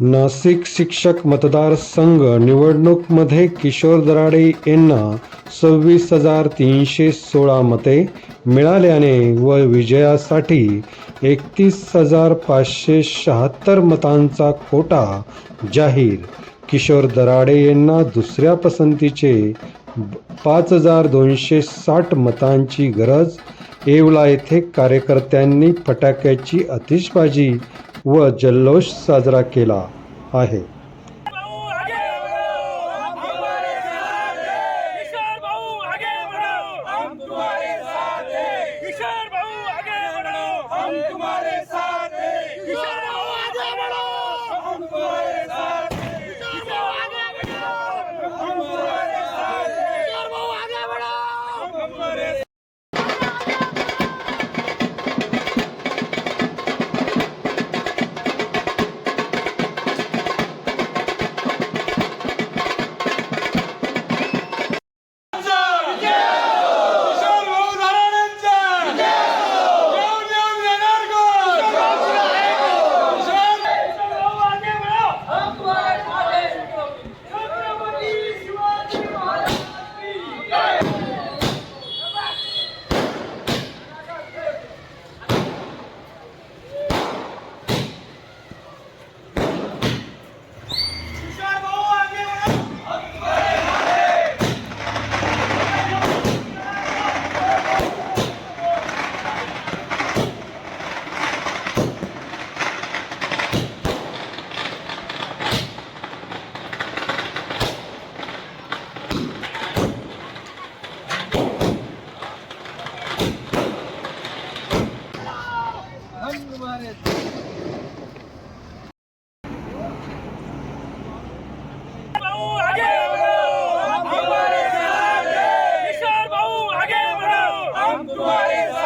नाशिक शिक्षक मतदारसंघ निवडणूकमध्ये किशोर दराडे यांना सव्वीस हजार तीनशे सोळा मते मिळाल्याने व विजयासाठी एकतीस हजार पाचशे शहात्तर मतांचा कोटा जाहीर. किशोर दराडे यांना दुसऱ्या पसंतीचे पाच हजार दोनशे साठ मतांची गरज येवला येथे कार्यकर्त्यांनी फटाक्याची आतिषबाजी व जल्लोष साजरा केला आहे. tu eres